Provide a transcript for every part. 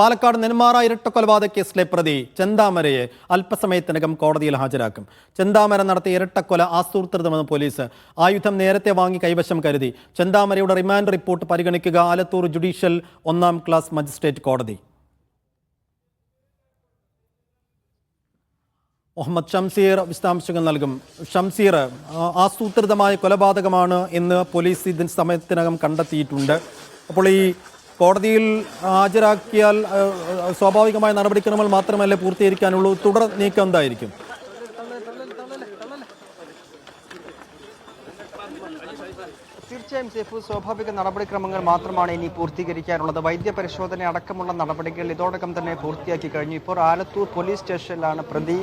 പാലക്കാട് നെന്മാറ ഇരട്ടക്കൊലപാതക കേസിലെ പ്രതി ചെന്താമരയെ അല്പസമയത്തിനകം കോടതിയിൽ ഹാജരാക്കും. ചെന്താമര നടത്തിയ ഇരട്ടക്കൊല ആസൂത്രിതമെന്ന് പോലീസ് ആയുധം നേരത്തെ വാങ്ങി കൈവശം കരുതി. ചെന്താമരയുടെ റിമാൻഡ് റിപ്പോർട്ട് പരിഗണിക്കുക ആലത്തൂർ ജുഡീഷ്യൽ ഒന്നാം ക്ലാസ് മജിസ്ട്രേറ്റ് കോടതി. മുഹമ്മദ് ഷംസീർ വിശദാംശങ്ങൾ നൽകും. ഷംസീർ ആസൂത്രിതമായ കൊലപാതകമാണ് എന്ന് പോലീസ് ഇതിന് സമയത്തിനകം കണ്ടെത്തിയിട്ടുണ്ട്. അപ്പോൾ ഈ കോടതിയിൽ ഹാജരാക്കിയാൽ സ്വാഭാവികമായ നടപടിക്രമങ്ങൾ മാത്രമല്ലേ പൂർത്തീകരിക്കാനുള്ളൂ? തുടർ നീക്കം എന്തായിരിക്കും? തീർച്ചയായും സേഫു സ്വാഭാവിക നടപടിക്രമങ്ങൾ മാത്രമാണ് ഇനി പൂർത്തീകരിക്കാനുള്ളത്. വൈദ്യ പരിശോധന അടക്കമുള്ള നടപടികൾ ഇതോടകം തന്നെ പൂർത്തിയാക്കി കഴിഞ്ഞു. ഇപ്പോൾ ആലത്തൂർ പോലീസ് സ്റ്റേഷനിലാണ് പ്രതി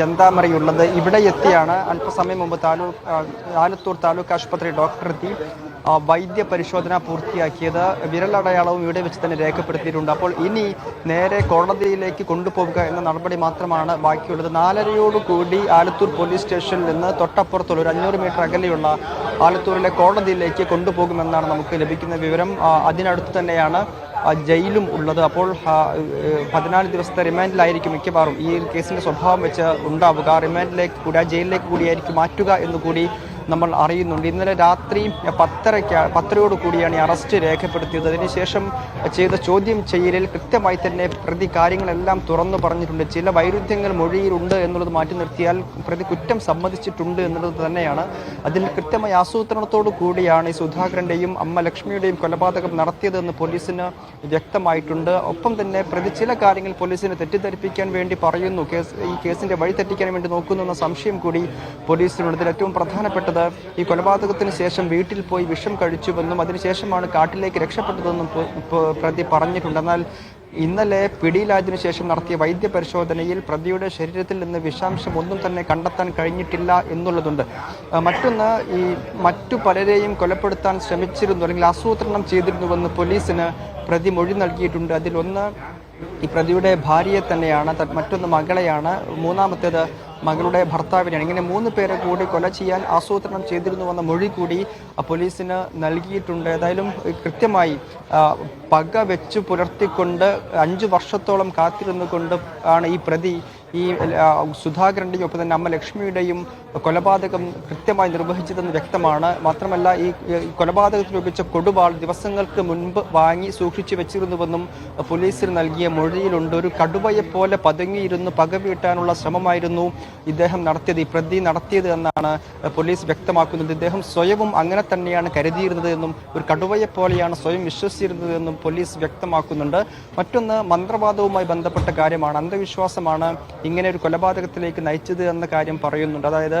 ചന്താമറിയുള്ളത്. ഇവിടെ എത്തിയാണ് അല്പസമയം മുമ്പ് താലൂക്ക് ആലത്തൂർ താലൂക്ക് ആശുപത്രി ഡോക്ടർ എത്തി വൈദ്യ പരിശോധന പൂർത്തിയാക്കിയത്. വിരലടയാളവും ഇവിടെ വെച്ച് തന്നെ രേഖപ്പെടുത്തിയിട്ടുണ്ട്. അപ്പോൾ ഇനി നേരെ കോടതിയിലേക്ക് കൊണ്ടുപോവുക എന്ന നടപടി മാത്രമാണ് ബാക്കിയുള്ളത്. നാലരയോടുകൂടി ആലത്തൂർ പോലീസ് സ്റ്റേഷനിൽ നിന്ന് തൊട്ടപ്പുറത്തുള്ള ഒരു അഞ്ഞൂറ് മീറ്റർ അകലെയുള്ള ആലത്തൂരിലെ കോടതിയിലേക്ക് കൊണ്ടുപോകുമെന്നാണ് നമുക്ക് ലഭിക്കുന്ന വിവരം. അതിനടുത്ത് തന്നെയാണ് ജയിലും ഉള്ളത്. അപ്പോൾ പതിനാല് ദിവസത്തെ റിമാൻഡിലായിരിക്കും മിക്കവാറും ഈ കേസിന്റെ സ്വഭാവം വെച്ച് ഉണ്ടാവുക. റിമാൻഡിലേക്ക് കൂടി ആ ജയിലിലേക്ക് കൂടിയായിരിക്കും മാറ്റുക എന്ന് കൂടി നമ്മൾ അറിയുന്നുണ്ട്. ഇന്നലെ രാത്രി പത്തരയ്ക്ക് പത്തരയോട് കൂടിയാണ് ഈ അറസ്റ്റ് രേഖപ്പെടുത്തിയത്. അതിനുശേഷം ചെയ്ത ചോദ്യം ചെയ്യലിൽ കൃത്യമായി തന്നെ പ്രതി കാര്യങ്ങളെല്ലാം തുറന്നു പറഞ്ഞിട്ടുണ്ട്. ചില വൈരുദ്ധ്യങ്ങൾ മൊഴിയിലുണ്ട് എന്നുള്ളത് മാറ്റി നിർത്തിയാൽ പ്രതി കുറ്റം സമ്മതിച്ചിട്ടുണ്ട് എന്നുള്ളത് തന്നെയാണ്. അതിൽ കൃത്യമായ ആസൂത്രണത്തോടു കൂടിയാണ് ഈ സുധാകരന്റെയും അമ്മ ലക്ഷ്മിയുടെയും കൊലപാതകം നടത്തിയതെന്ന് പോലീസിന് വ്യക്തമായിട്ടുണ്ട്. ഒപ്പം തന്നെ പ്രതി ചില കാര്യങ്ങൾ പോലീസിനെ തെറ്റിദ്ധരിപ്പിക്കാൻ വേണ്ടി പറയുന്നു. കേസ് ഈ കേസിന്റെ വഴി തെറ്റിക്കാൻ വേണ്ടി നോക്കുന്നു എന്ന സംശയം കൂടി പോലീസിനുള്ളതിൽ ഏറ്റവും ഏറ്റവും പ്രധാനപ്പെട്ടത് ഈ കൊലപാതകത്തിന് ശേഷം വീട്ടിൽ പോയി വിഷം കഴിച്ചുവെന്നും അതിനുശേഷമാണ് കാട്ടിലേക്ക് രക്ഷപ്പെട്ടതെന്നും പ്രതി പറഞ്ഞിട്ടുണ്ട്. എന്നാൽ ഇന്നലെ പിടിയിലായതിനു ശേഷം നടത്തിയ വൈദ്യ പരിശോധനയിൽ പ്രതിയുടെ ശരീരത്തിൽ നിന്ന് വിഷാംശം ഒന്നും തന്നെ കണ്ടെത്താൻ കഴിഞ്ഞിട്ടില്ല എന്നുള്ളതുണ്ട്. മറ്റൊന്ന് ഈ മറ്റു പലരെയും കൊലപ്പെടുത്താൻ ശ്രമിച്ചിരുന്നു അല്ലെങ്കിൽ ആസൂത്രണം ചെയ്തിരുന്നുവെന്ന് പോലീസിന് പ്രതി മൊഴി നൽകിയിട്ടുണ്ട്. അതിലൊന്ന് ഈ പ്രതിയുടെ ഭാര്യയെ തന്നെയാണ് മറ്റൊന്ന് മകളെയാണ് മൂന്നാമത്തേത് മകളുടെ ഭർത്താവിനെയാണ്. ഇങ്ങനെ മൂന്ന് പേരെ കൂടി കൊല ചെയ്യാൻ ആസൂത്രണം ചെയ്തിരുന്നുവെന്ന മൊഴി കൂടി പോലീസിന് നൽകിയിട്ടുണ്ട്. ഏതായാലും കൃത്യമായി പക വെച്ച് പുലർത്തിക്കൊണ്ട് അഞ്ചു വർഷത്തോളം കാത്തിരുന്നുകൊണ്ട് ആണ് ഈ പ്രതി ഈ സുധാകരന്റെയും ഒപ്പം തന്നെ അമ്മ ലക്ഷ്മിയുടെയും കൊലപാതകം കൃത്യമായി നിർവഹിച്ചതെന്ന് വ്യക്തമാണ്. മാത്രമല്ല ഈ കൊലപാതകത്തിൽ ഉപയോഗിച്ച കൊടുവാൾ ദിവസങ്ങൾക്ക് മുൻപ് വാങ്ങി സൂക്ഷിച്ചു വെച്ചിരുന്നുവെന്നും പോലീസിന് നൽകിയ മൊഴിയിലുണ്ട്. ഒരു കടുവയെ പോലെ പതുങ്ങിയിരുന്ന് പകവീട്ടാനുള്ള ശ്രമമായിരുന്നു ഇദ്ദേഹം നടത്തിയത്. ഈ പ്രതി നടത്തിയത് എന്നാണ് പോലീസ് വ്യക്തമാക്കുന്നത്. ഇദ്ദേഹം സ്വയവും അങ്ങനെ തന്നെയാണ് കരുതിയിരുന്നത് എന്നും ഒരു കടുവയെ പോലെയാണ് സ്വയം വിശ്വസിച്ചിരുന്നത് എന്നും പോലീസ് വ്യക്തമാക്കുന്നുണ്ട്. മറ്റൊന്ന് മന്ത്രവാദവുമായി ബന്ധപ്പെട്ട കാര്യമാണ്. അന്ധവിശ്വാസമാണ് ഇങ്ങനെ ഒരു കൊലപാതകത്തിലേക്ക് നയിച്ചത് എന്ന കാര്യം പറയുന്നുണ്ട്. അതായത്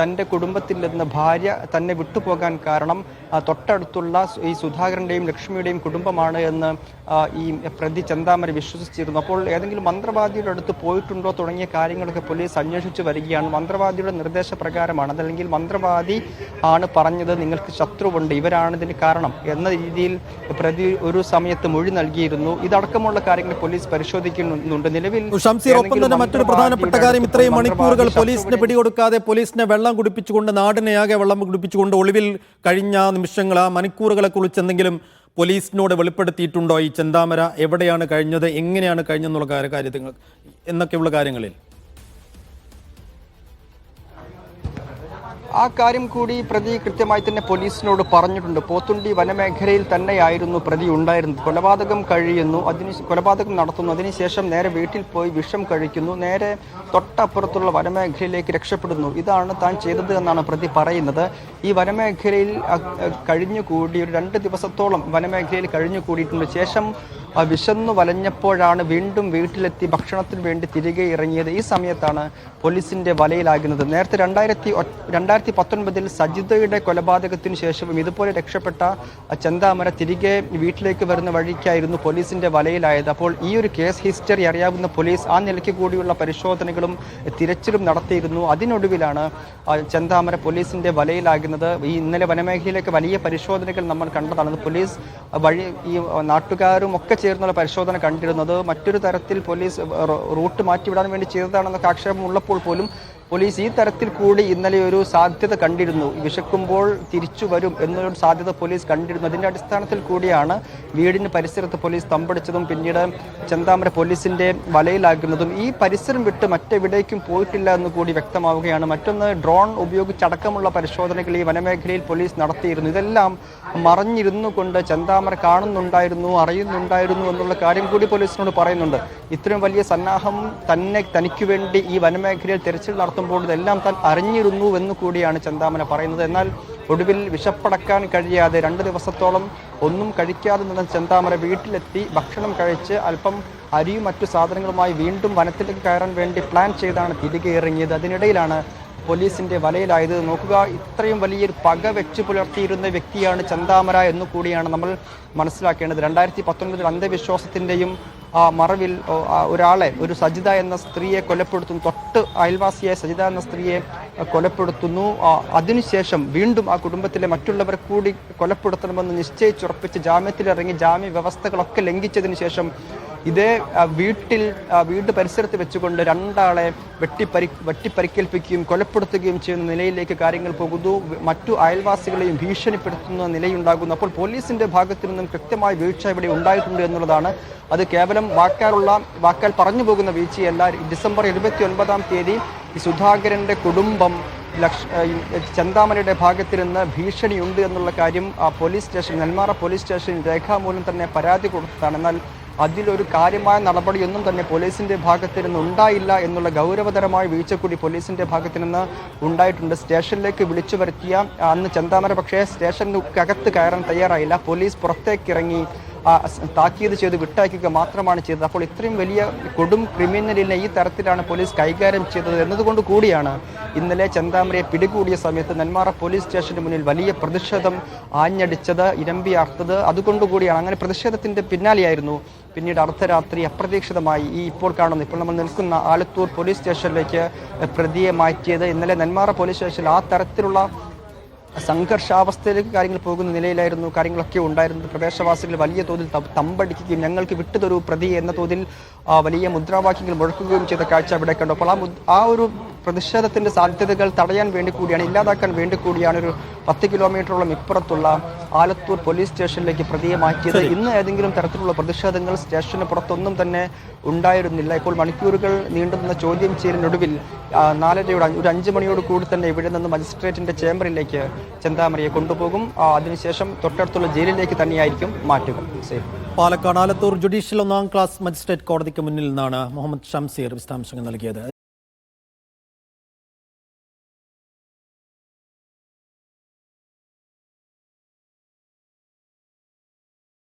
തന്റെ കുടുംബത്തിൽ നിന്ന് ഭാര്യ തന്നെ വിട്ടുപോകാൻ കാരണം തൊട്ടടുത്തുള്ള ഈ സുധാകരന്റെയും ലക്ഷ്മിയുടെയും കുടുംബമാണ് എന്ന് ഈ പ്രതി ചന്താമര വിശ്വസിച്ചിരുന്നു. അപ്പോൾ ഏതെങ്കിലും മന്ത്രവാദിയുടെ അടുത്ത് പോയിട്ടുണ്ടോ തുടങ്ങിയ കാര്യങ്ങളൊക്കെ പോലീസ് അന്വേഷിച്ചു വരികയാണ്. മന്ത്രവാദിയുടെ നിർദ്ദേശപ്രകാരമാണ്. അതല്ലെങ്കിൽ മന്ത്രവാദി ആണ് പറഞ്ഞത് നിങ്ങൾക്ക് ശത്രുവുണ്ട് ഇവരാണ് ഇതിന് കാരണം എന്ന രീതിയിൽ പ്രതി ഒരു സമയത്ത് മൊഴി നൽകിയിരുന്നു. ഇതടക്കമുള്ള കാര്യങ്ങൾ പോലീസ് പരിശോധിക്കുന്നുണ്ട്. നിലവിൽ മറ്റൊരു പ്രധാനപ്പെട്ട കാര്യം ഇത്രയും മണിക്കൂറുകൾ പോലീസിന് പിടികൊടുക്കാതെ പോലീസിനെ വെള്ളം കുടിപ്പിച്ചുകൊണ്ട് നാടിനെയാകെ വെള്ളം കുടിപ്പിച്ചുകൊണ്ട് ഒളിവിൽ കഴിഞ്ഞ നിമിഷങ്ങൾ ആ മണിക്കൂറുകളെ കുറിച്ച് എന്തെങ്കിലും പോലീസിനോട് വെളിപ്പെടുത്തിയിട്ടുണ്ടോ ഈ ചെന്താമര എവിടെയാണ് കഴിഞ്ഞത് എങ്ങനെയാണ് കഴിഞ്ഞെന്നുള്ള കാര്യ- കാര്യങ്ങൾ എന്നൊക്കെയുള്ള കാര്യങ്ങളിൽ ആ കാര്യം കൂടി പ്രതി കൃത്യമായി തന്നെ പോലീസിനോട് പറഞ്ഞിട്ടുണ്ട്. പോത്തുണ്ടി വനമേഖലയിൽ തന്നെയായിരുന്നു പ്രതി ഉണ്ടായിരുന്നത്. കൊലപാതകം കഴിയുന്നു. അതിന് കൊലപാതകം നടത്തുന്നു. അതിനുശേഷം നേരെ വീട്ടിൽ പോയി വിഷം കഴിക്കുന്നു. നേരെ തൊട്ടപ്പുറത്തുള്ള വനമേഖലയിലേക്ക് രക്ഷപ്പെടുന്നു. ഇതാണ് താൻ ചെയ്തത് എന്നാണ് പ്രതി പറയുന്നത്. ഈ വനമേഖലയിൽ കഴിഞ്ഞുകൂടി ഒരു രണ്ട് ദിവസത്തോളം വനമേഖലയിൽ കഴിഞ്ഞുകൂടിയിട്ടുണ്ട്. ശേഷം വിശന്നു വലഞ്ഞപ്പോഴാണ് വീണ്ടും വീട്ടിലെത്തി ഭക്ഷണത്തിന് വേണ്ടി തിരികെ ഇറങ്ങിയത്. ഈ സമയത്താണ് പോലീസിന്റെ വലയിലാകുന്നത്. നേരത്തെ രണ്ടായിരത്തി രണ്ടായിരത്തി പത്തൊൻപതിൽ സജിതയുടെ കൊലപാതകത്തിന് ശേഷവും ഇതുപോലെ രക്ഷപ്പെട്ട ചന്താമര തിരികെ വീട്ടിലേക്ക് വരുന്ന വഴിക്കായിരുന്നു പോലീസിന്റെ വലയിലായത്. അപ്പോൾ ഈ ഒരു കേസ് ഹിസ്റ്ററി അറിയാവുന്ന പോലീസ് ആ നിലയ്ക്ക് കൂടിയുള്ള പരിശോധനകളും തിരച്ചിലും നടത്തിയിരുന്നു. അതിനൊടുവിലാണ് ചന്താമര പോലീസിന്റെ വലയിലാകുന്നത്. ഈ ഇന്നലെ വനമേഖലയിലേക്ക് വലിയ പരിശോധനകൾ നമ്മൾ കണ്ടതാണ്. പോലീസ് വഴി ഈ നാട്ടുകാരും ഒക്കെ ചേർന്നുള്ള പരിശോധന കണ്ടിരുന്നത് മറ്റൊരു തരത്തിൽ പോലീസ് റൂട്ട് മാറ്റിവിടാൻ വേണ്ടി ചെയ്തതാണെന്നൊക്കെ ആക്ഷേപം ഉള്ളപ്പോൾ പോലും പോലീസ് ഈ തരത്തിൽ കൂടി ഇന്നലെ ഒരു സാധ്യത കണ്ടിരുന്നു. വിശക്കുമ്പോൾ തിരിച്ചു വരും എന്നൊരു സാധ്യത പോലീസ് കണ്ടിരുന്നു. അതിന്റെ അടിസ്ഥാനത്തിൽ കൂടിയാണ് വീടിന് പരിസരത്ത് പോലീസ് തമ്പടിച്ചതും പിന്നീട് ചെന്താമര പോലീസിന്റെ വലയിലാക്കുന്നതും ഈ പരിസരം വിട്ട് മറ്റെവിടേക്കും പോയിട്ടില്ല എന്ന് കൂടി വ്യക്തമാവുകയാണ്. മറ്റൊന്ന് ഡ്രോൺ ഉപയോഗിച്ചടക്കമുള്ള പരിശോധനകൾ ഈ വനമേഖലയിൽ പോലീസ് നടത്തിയിരുന്നു. ഇതെല്ലാം മറഞ്ഞിരുന്നു കൊണ്ട് ചെന്താമര കാണുന്നുണ്ടായിരുന്നു അറിയുന്നുണ്ടായിരുന്നു എന്നുള്ള കാര്യം കൂടി പോലീസിനോട് പറയുന്നുണ്ട്. ഇത്രയും വലിയ സന്നാഹം തന്നെ തനിക്ക് വേണ്ടി ഈ വനമേഖലയിൽ തെരച്ചിൽ നടത്തുമ്പോൾ ഇതെല്ലാം താൻ അറിഞ്ഞിരുന്നു എന്ന് കൂടിയാണ് ചെന്താമര പറയുന്നത്. എന്നാൽ ഒടുവിൽ വിശപ്പടക്കാൻ കഴിയാതെ രണ്ട് ദിവസത്തോളം ഒന്നും കഴിക്കാതെ നിന്ന ചെന്താമര വീട്ടിലെത്തി ഭക്ഷണം കഴിച്ച് അല്പം അരിയും മറ്റു സാധനങ്ങളുമായി വീണ്ടും വനത്തിലേക്ക് കയറാൻ വേണ്ടി പ്ലാൻ ചെയ്താണ് തിരികെ ഇറങ്ങിയത്. അതിനിടയിലാണ് പോലീസിന്റെ വലയിലായത്. നോക്കുക ഇത്രയും വലിയൊരു പക വെച്ച് പുലർത്തിയിരുന്ന വ്യക്തിയാണ് ചന്താമര എന്നുകൂടിയാണ് നമ്മൾ മനസ്സിലാക്കേണ്ടത്. രണ്ടായിരത്തി പത്തൊൻപതിൽ അന്ധവിശ്വാസത്തിന്റെയും ആ മറവിൽ ഓ, ഒരാളെ ഒരു സജിത എന്ന സ്ത്രീയെ കൊലപ്പെടുത്തുന്നു തൊട്ട് അയൽവാസിയായ സജിത എന്ന സ്ത്രീയെ കൊലപ്പെടുത്തുന്നു. അതിനുശേഷം വീണ്ടും ആ കുടുംബത്തിലെ മറ്റുള്ളവരെ കൂടി കൊലപ്പെടുത്തണമെന്ന് നിശ്ചയിച്ചുറപ്പിച്ച് ജാമ്യത്തിലിറങ്ങി ജാമ്യ വ്യവസ്ഥകളൊക്കെ ലംഘിച്ചതിന് ശേഷം ഇതേ വീട്ടിൽ വീട് പരിസരത്ത് വെച്ചുകൊണ്ട് രണ്ടാളെ വെട്ടിപ്പരി വെട്ടിപ്പരിക്കേൽപ്പിക്കുകയും കൊലപ്പെടുത്തുകയും ചെയ്യുന്ന നിലയിലേക്ക് കാര്യങ്ങൾ പോകുന്നു. മറ്റു അയൽവാസികളെയും ഭീഷണിപ്പെടുത്തുന്ന നിലയുണ്ടാകുന്നു. അപ്പോൾ പോലീസിന്റെ ഭാഗത്തു നിന്നും കൃത്യമായ വീഴ്ച ഇവിടെ ഉണ്ടായിട്ടുണ്ട് എന്നുള്ളതാണ്. അത് കേവലം വാക്കാലുള്ള വാക്കാൽ പറഞ്ഞു പോകുന്ന വീഴ്ചയല്ല. ഡിസംബർ ഇരുപത്തി ഒൻപതാം തീയതി സുധാകരന്റെ കുടുംബം ലക്ഷ ചെന്താമരയുടെ നിന്ന് ഭീഷണിയുണ്ട് എന്നുള്ള കാര്യം ആ പോലീസ് സ്റ്റേഷൻ നെന്മാറ പോലീസ് സ്റ്റേഷനിൽ രേഖാമൂലം തന്നെ പരാതി കൊടുത്തതാണ്. എന്നാൽ അതിലൊരു കാര്യമായ നടപടിയൊന്നും തന്നെ പോലീസിന്റെ ഭാഗത്തു നിന്ന് ഉണ്ടായില്ല എന്നുള്ള ഗൗരവതരമായ വീഴ്ച കൂടി പോലീസിന്റെ ഭാഗത്ത് നിന്ന് ഉണ്ടായിട്ടുണ്ട്. സ്റ്റേഷനിലേക്ക് വിളിച്ചു വരുത്തിയ അന്ന് ചന്താമര പക്ഷേ സ്റ്റേഷനകത്ത് കയറാൻ തയ്യാറായില്ല. പോലീസ് പുറത്തേക്ക് ഇറങ്ങി ആ, സ് താക്കീത് ചെയ്ത് വിട്ടയക്കുക മാത്രമാണ് ചെയ്തത്. അപ്പോൾ ഇത്രയും വലിയ കൊടും ക്രിമിനലിനെ ഈ തരത്തിലാണ് പോലീസ് കൈകാര്യം ചെയ്തത് എന്നതുകൊണ്ട് കൂടിയാണ് ഇന്നലെ ചെന്താമരയെ പിടികൂടിയ സമയത്ത് നെന്മാറ പോലീസ് സ്റ്റേഷന് മുന്നിൽ വലിയ പ്രതിഷേധം ആഞ്ഞടിച്ചത് ഇരമ്പിയാർത്തത് അതുകൊണ്ടുകൂടിയാണ് അങ്ങനെ പ്രതിഷേധത്തിന്റെ പിന്നാലെയായിരുന്നു പിന്നീട് അർദ്ധരാത്രി അപ്രതീക്ഷിതമായി ഈ ഇപ്പോൾ കാണുന്ന ഇപ്പോൾ നമ്മൾ നിൽക്കുന്ന ആലത്തൂർ പോലീസ് സ്റ്റേഷനിലേക്ക് പ്രതിയെ മാറ്റിയത്. ഇന്നലെ നെന്മാറ പോലീസ് സ്റ്റേഷനിൽ ആ തരത്തിലുള്ള സംഘർഷാവസ്ഥയിലേക്ക് കാര്യങ്ങൾ പോകുന്ന നിലയിലായിരുന്നു കാര്യങ്ങളൊക്കെ ഉണ്ടായിരുന്നത്. പ്രദേശവാസികൾ വലിയ തോതിൽ തമ്പടിക്കുകയും ഞങ്ങൾക്ക് വിട്ടുതൊരു പ്രതി എന്ന തോതിൽ വലിയ മുദ്രാവാക്യങ്ങൾ മുഴക്കുകയും ചെയ്ത കാഴ്ച അവിടെ കണ്ടു. അപ്പോൾ ആ ആ ഒരു പ്രതിഷേധത്തിന്റെ സാധ്യതകൾ തടയാൻ വേണ്ടി കൂടിയാണ് ഇല്ലാതാക്കാൻ വേണ്ടി കൂടിയാണ് ഒരു പത്ത് കിലോമീറ്ററോളം ഇപ്പുറത്തുള്ള ആലത്തൂർ പോലീസ് സ്റ്റേഷനിലേക്ക് പ്രതിയെ മാറ്റിയത് ഇന്ന് ഏതെങ്കിലും തരത്തിലുള്ള പ്രതിഷേധങ്ങൾ സ്റ്റേഷന് പുറത്തൊന്നും തന്നെ ഉണ്ടായിരുന്നില്ല. ഇപ്പോൾ മണിക്കൂറുകൾ നീണ്ടുനിന്ന ചോദ്യം ചെയ്യലിനൊടുവിൽ നാലരയോട് ഒരു അഞ്ച് മണിയോട് കൂടി തന്നെ ഇവിടെ നിന്ന് മജിസ്ട്രേറ്റിന്റെ ചേംബറിലേക്ക് ചെന്താമരയെ കൊണ്ടുപോകും. അതിനുശേഷം തൊട്ടടുത്തുള്ള ജയിലിലേക്ക് തന്നെയായിരിക്കും മാറ്റുക. പാലക്കാട് ആലത്തൂർ ജുഡീഷ്യൽ ഒന്നാം ക്ലാസ് മജിസ്ട്രേറ്റ് കോടതിക്ക് മുന്നിൽ നിന്നാണ് മുഹമ്മദ് ഷംസീർ വിശദാംശങ്ങൾ നൽകിയത്.